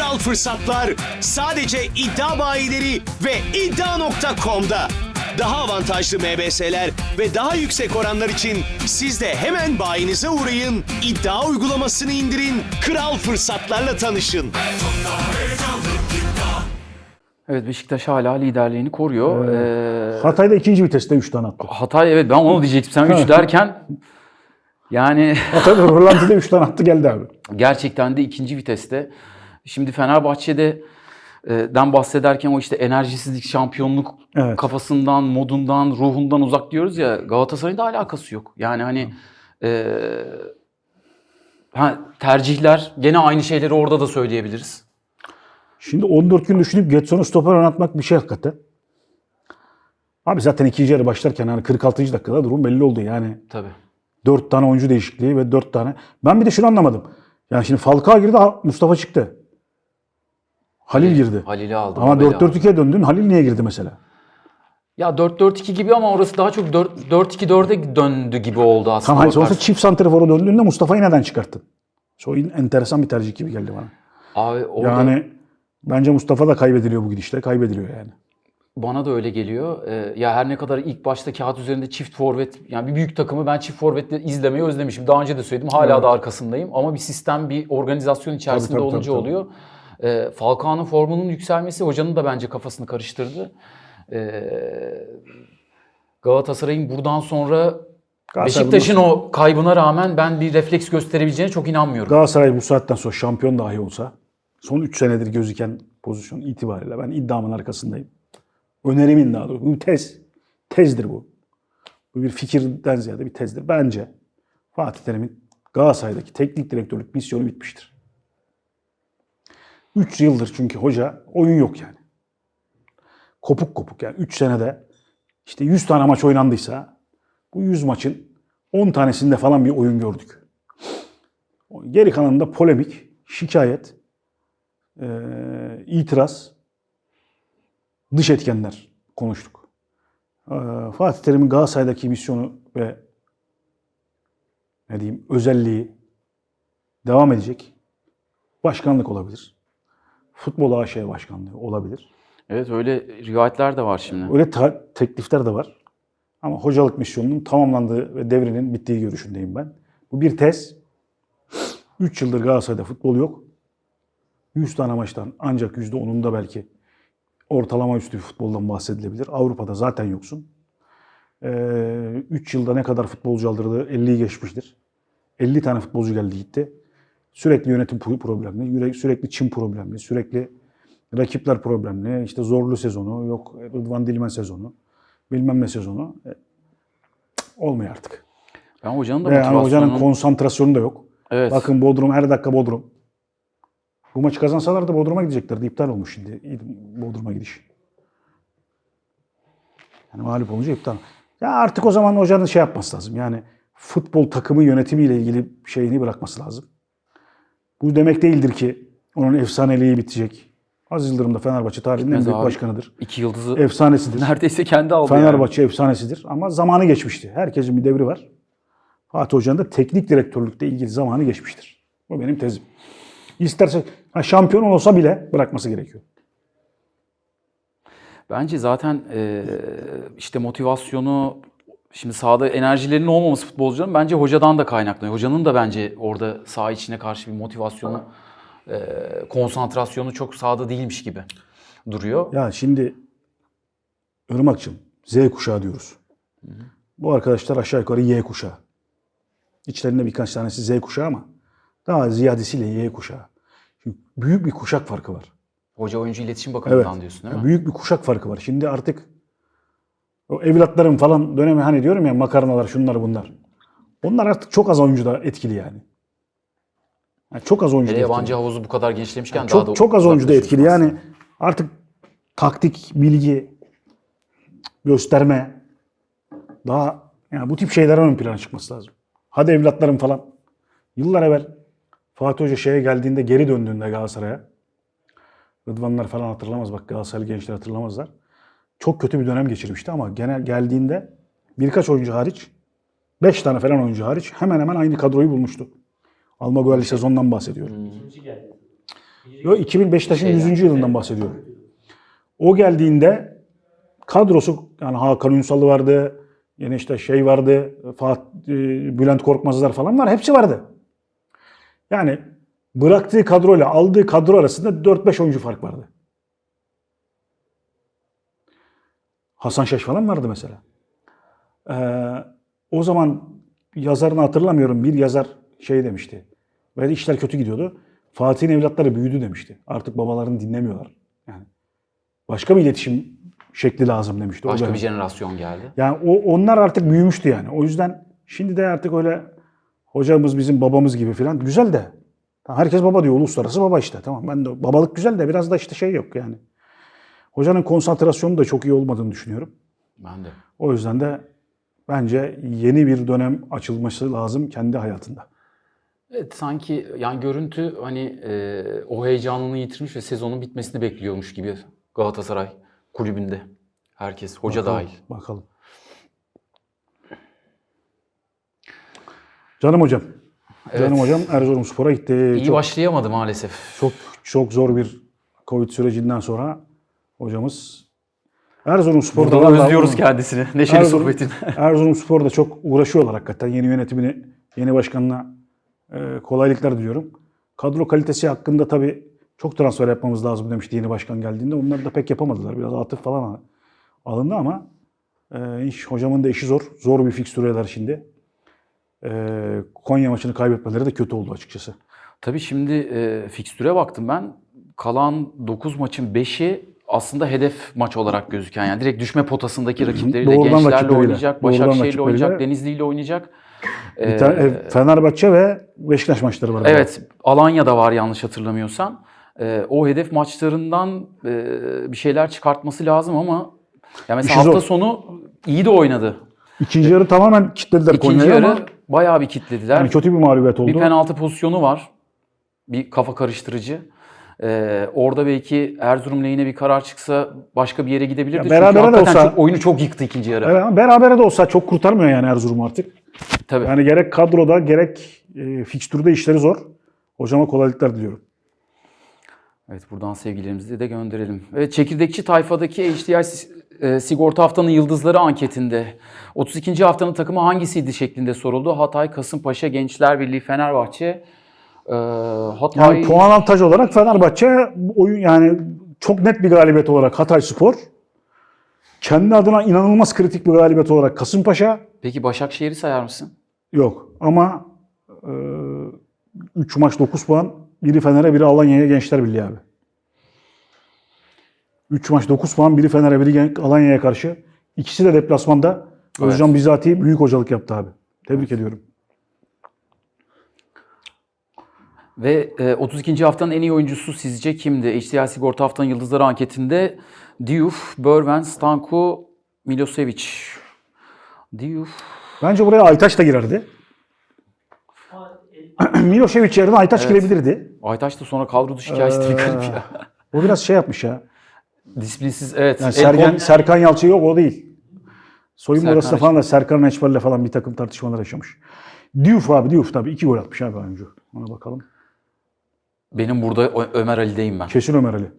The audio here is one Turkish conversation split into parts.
kral fırsatlar sadece iddia bayileri ve iddia.com'da. Daha avantajlı MBS'ler ve daha yüksek oranlar için siz de hemen bayinize uğrayın, iddia uygulamasını indirin, kral fırsatlarla tanışın. Evet Beşiktaş hala liderliğini koruyor. Ee, Hatay'da ikinci viteste 3 tane attı. Hatay evet ben onu diyecektim. Sen 3 derken yani Hatay'da Rolanti'de 3 tane attı geldi abi. gerçekten de ikinci viteste. Şimdi Fenerbahçe'de e, den bahsederken o işte enerjisizlik, şampiyonluk Evet. kafasından, modundan, ruhundan uzak diyoruz ya Galatasaray'ın da alakası yok. Yani hani e, ha, tercihler gene aynı şeyleri orada da söyleyebiliriz. Şimdi 14 gün düşünüp Getson'u stoper oynatmak bir şey hakikaten. Abi zaten ikinci yarı başlarken hani 46. dakikada durum belli oldu yani. Tabii. 4 tane oyuncu değişikliği ve 4 tane. Ben bir de şunu anlamadım. Yani şimdi Falcao girdi Mustafa çıktı. Halil girdi. Halil'i aldı. Ama Babel'i aldı. 4-4-2'ye döndün. Halil niye girdi mesela? Ya 4-4-2 gibi ama orası daha çok 4 4-2-4'e döndü gibi oldu aslında. Tamam hani sonuçta bakarsan. çift santrafora döndüğünde Mustafa'yı neden çıkarttın? So, enteresan bir tercih gibi geldi bana. Abi orada Yani bence Mustafa da kaybediliyor bu gidişle. Kaybediliyor yani. bana da öyle geliyor. Ee, ya her ne kadar ilk başta kağıt üzerinde çift forvet yani bir büyük takımı ben çift forvetle izlemeyi özlemişim. Daha önce de söyledim. Hala da arkasındayım ama bir sistem, bir organizasyon içerisinde Tabii, tabii, olunca tabii. oluyor. Ee, Falcao'nun formunun yükselmesi hocanın da bence kafasını karıştırdı. Ee, Galatasaray'ın buradan sonra Beşiktaş'ın o kaybına rağmen ben bir refleks gösterebileceğine çok inanmıyorum. Galatasaray bu saatten sonra şampiyon dahi olsa son 3 senedir gözüken pozisyon itibariyle ben iddiamın arkasındayım. Önerimin daha doğrusu. Bu bir tez. Tezdir bu. Bu bir fikirden ziyade bir tezdir. Bence Fatih Terim'in Galatasaray'daki teknik direktörlük misyonu bitmiştir. 3 yıldır çünkü hoca oyun yok yani. Kopuk kopuk yani 3 senede işte 100 tane maç oynandıysa bu 100 maçın 10 tanesinde falan bir oyun gördük. Geri kalanında polemik, şikayet, eee, itiraz, dış etkenler konuştuk. Eee, Fatih Terim'in Galatasaray'daki misyonu ve ne diyeyim özelliği devam edecek. Başkanlık olabilir. Futbol AŞ başkanlığı olabilir. Evet öyle rivayetler de var şimdi. Öyle teklifler de var. Ama hocalık misyonunun tamamlandığı ve devrinin bittiği görüşündeyim ben. Bu bir tez. 3 yıldır Galatasaray'da futbol yok. 100 tane maçtan ancak %10'unda belki ortalama üstü bir futboldan bahsedilebilir. Avrupa'da zaten yoksun. 3 yılda ne kadar futbolcu aldırdı 50'yi geçmiştir. 50 tane futbolcu geldi gitti. Sürekli yönetim pro- problemli, sürekli çim problemli, sürekli rakipler problemli. İşte zorlu sezonu, yok Rıdvan Dilmen sezonu, bilmem ne sezonu. E, olmuyor artık. Ben hocanın da Ve yani motivasyonunun... hocanın konsantrasyonu da yok. Evet. Bakın Bodrum her dakika Bodrum. Bu maçı kazansalar da Bodrum'a gideceklerdi. İptal olmuş şimdi Bodrum'a gidiş. Yani mağlup olunca iptal. Ya artık o zaman hocanın şey yapması lazım. Yani futbol takımı yönetimiyle ilgili şeyini bırakması lazım. Bu demek değildir ki onun efsaneliği bitecek. Aziz Yıldırım da Fenerbahçe tarihinin en büyük abi. başkanıdır. İki yıldızı Efsanesidir. neredeyse kendi aldı yani. Fenerbahçe efsanesidir ama zamanı geçmişti. Herkesin bir devri var. Fatih Hoca'nın da teknik direktörlükle ilgili zamanı geçmiştir. Bu benim tezim. İsterse ha, şampiyon olsa bile bırakması gerekiyor. Bence zaten e, işte motivasyonu şimdi sahada enerjilerinin olmaması futbolcuların bence hocadan da kaynaklanıyor. Hocanın da bence orada saha içine karşı bir motivasyonu, e, konsantrasyonu çok sahada değilmiş gibi duruyor. Ya şimdi Irmak'cığım Z kuşağı diyoruz. Bu arkadaşlar aşağı yukarı Y kuşağı. İçlerinde birkaç tanesi Z kuşağı ama daha ziyadesiyle Y kuşağı. Şimdi büyük bir kuşak farkı var. Hoca oyuncu iletişim Evet. bakımından diyorsun değil mi? Büyük bir kuşak farkı var. Şimdi artık o evlatlarım falan dönemi hani diyorum ya makarnalar şunlar bunlar. Onlar artık çok az oyuncuda etkili yani. Yani çok az oyuncuda Hele etkili. yabancı havuzu bu kadar gençlemişken daha Çok da çok az oyuncuda etkili. Yani artık taktik, bilgi, gösterme daha yani bu tip şeyler ön plana çıkması lazım. Hadi evlatlarım falan. Yıllar evvel Fatih Hoca şeye geldiğinde geri döndüğünde Galatasaray'a Rıdvanlar falan hatırlamaz bak Galatasaraylı gençler hatırlamazlar. Çok kötü bir dönem geçirmişti ama genel geldiğinde birkaç oyuncu hariç 5 tane falan oyuncu hariç hemen hemen aynı kadroyu bulmuştu. Almaguerli sezondan bahsediyorum. Yo 2000 Beşiktaş'ın Şeyden, 100. yılından bahsediyorum. O geldiğinde kadrosu yani Hakan Ünsal'ı vardı. Yine işte şey vardı. Fat, e, Bülent Korkmazlar falan var. Hepsi vardı. Yani bıraktığı kadroyla aldığı kadro arasında 4-5 oyuncu fark vardı. Hasan Şaş falan vardı mesela. Ee, o zaman yazarını hatırlamıyorum. Bir yazar şey demişti. Böyle işler kötü gidiyordu. Fatih'in evlatları büyüdü demişti. Artık babalarını dinlemiyorlar. Yani başka bir iletişim şekli lazım demişti. o Başka dönem. bir jenerasyon geldi. Yani o, onlar artık büyümüştü yani. O yüzden şimdi de artık öyle hocamız bizim babamız gibi falan güzel de. Herkes baba diyor. Uluslararası baba işte. Tamam ben de babalık güzel de biraz da işte şey yok yani. Hocanın konsantrasyonu da çok iyi olmadığını düşünüyorum. Ben de. O yüzden de bence yeni bir dönem açılması lazım kendi hayatında. Evet sanki yani görüntü hani e, o heyecanını yitirmiş ve sezonun bitmesini bekliyormuş gibi Galatasaray kulübünde. Herkes, hoca Bakalım, dahil. Bakalım. Canım hocam. Canım Evet. hocam Erzurumspor'a gitti. İyi çok, başlayamadı maalesef. çok çok zor bir Covid sürecinden sonra hocamız Erzurumspor'da Burada da vallahi özlüyoruz kendisini. Neşeli Erzurum- sohbetini. Erzurumspor da çok uğraşıyorlar hakikaten. Yeni yönetimini, yeni başkanına e, kolaylıklar diliyorum. Kadro kalitesi hakkında tabii çok transfer yapmamız lazım demişti yeni başkan geldiğinde. Onları da pek yapamadılar. Biraz atıf falan alındı ama e, iş, hocamın da işi zor. Zor bir fikstüreler şimdi. E, Konya maçını kaybetmeleri de kötü oldu açıkçası. Tabii şimdi e, fikstüre baktım ben. Kalan 9 maçın 5'i aslında hedef maç olarak gözüken yani direkt düşme potasındaki rakipleriyle, Doğrudan gençlerle rakipleriyle, oynayacak, doğrudan Başakşehir'le rakipleriyle. oynayacak, Denizli ile oynayacak. Bir Ee, tane, e, Fenerbahçe ve Beşiktaş maçları var. Evet, Alanya'da var yanlış hatırlamıyorsam. Ee, o hedef maçlarından e, bir şeyler çıkartması lazım ama ya mesela İşi hafta zor. sonu iyi de oynadı. İkinci yarı tamamen kilitlediler İkinci Konya'yı yarı ama bayağı bir kitlediler. yani kötü bir mağlubiyet oldu. bir penaltı pozisyonu var. Bir kafa karıştırıcı. Ee, orada belki Erzurum lehine bir karar çıksa başka bir yere gidebilirdi. Ya Çünkü berabere de hakikaten olsa- çok, oyunu çok yıktı ikinci yarı. Evet, ama berabere de olsa çok kurtarmıyor yani Erzurum artık. Tabii. Yani gerek kadroda gerek e, fikstürde işleri zor. Hocama kolaylıklar diliyorum. Evet buradan sevgilerimizi de gönderelim. Evet çekirdekçi tayfadaki HDI e, sigorta haftanın yıldızları anketinde 32. haftanın takımı hangisiydi şeklinde soruldu. Hatay, Kasımpaşa, Gençler Birliği, Fenerbahçe. Ee, Hatay Yani puan avantajı olarak Fenerbahçe oyun yani çok net bir galibiyet olarak Hatay Spor. Kendi adına inanılmaz kritik bir galibiyet olarak Kasımpaşa. Peki Başakşehir'i sayar mısın? Yok ama 3 maç 9 puan. Biri Fener'e biri Alanya'ya Gençler Birliği abi. 3 maç 9 puan. Biri Fener'e biri Alanya'ya karşı. İkisi de deplasmanda. Evet. Özcan Bizati büyük hocalık yaptı abi. Tebrik ediyorum. Ve e, 32. haftanın en iyi oyuncusu sizce kimdi? HDI Sigorta Haftanın Yıldızları anketinde Diouf, Börven, Stanku, Milosevic. Diouf. Bence buraya Aytaç da girerdi. Milošević yerine Aytaç girebilirdi. Aytaç da sonra kadro dışı hikayesi bir garip ya. O biraz şey yapmış ya. Disiplinsiz evet. Yani Sergen, Serkan Yalçın yok o değil. Soyunma odasında falan da Serkan Eçber'le falan bir takım tartışmalar yaşamış. Diouf abi Diouf tabii iki gol atmış abi oyuncu. Ona bakalım. Benim burada Ö- Ömer Ali'deyim ben. Kesin Ömer Ali.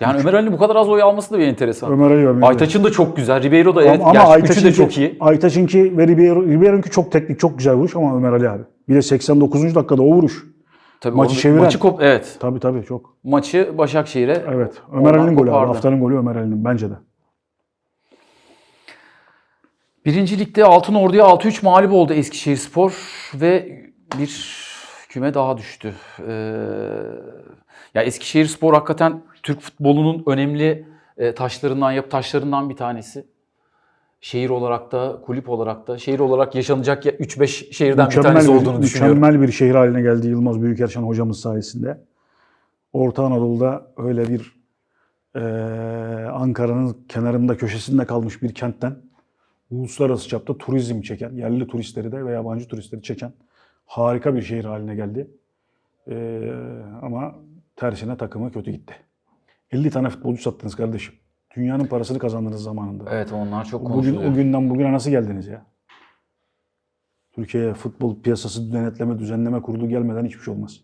Yani Ömer Ali'nin bu kadar az oy alması da bir enteresan. Ömer Ali Ömer Ali. Aytaç'ın da çok güzel. Ribeiro da evet. ama, ama gerçi üçü Aytaç'ınki, de çok iyi. Aytaç'ınki ve Ribeiro, Ribeiro'nunki çok teknik, çok güzel vuruş ama Ömer Ali abi. Bir de 89. dakikada o vuruş. Tabii maçı o- çeviren. Maçı kop evet. Tabii tabii çok. Maçı Başakşehir'e Evet. Ömer Oradan Ali'nin golü abi. kopardı. Haftanın golü Ömer Ali'nin bence de. Birinci ligde Altın Ordu'ya 6-3 mağlup oldu Eskişehir Spor ve bir küme daha düştü. Ee, ya Eskişehir Spor hakikaten Türk futbolunun önemli e, taşlarından yap taşlarından bir tanesi. Şehir olarak da, kulüp olarak da, şehir olarak yaşanacak ya 3-5 şehirden bir tanesi bir, olduğunu düşünüyorum. mükemmel bir şehir haline geldi Yılmaz Büyükerşen hocamız sayesinde. Orta Anadolu'da öyle bir eee, Ankara'nın kenarında köşesinde kalmış bir kentten uluslararası çapta turizm çeken, yerli turistleri de ve yabancı turistleri çeken harika bir şehir haline geldi. Eee, ama tersine takımı kötü gitti. 50 tane futbolcu sattınız kardeşim. Dünyanın parasını kazandınız zamanında. Evet onlar çok Bugün konuşuluyor. o günden bugüne nasıl geldiniz ya? Türkiye'ye futbol piyasası denetleme, düzenleme kurulu gelmeden hiçbir şey olmaz.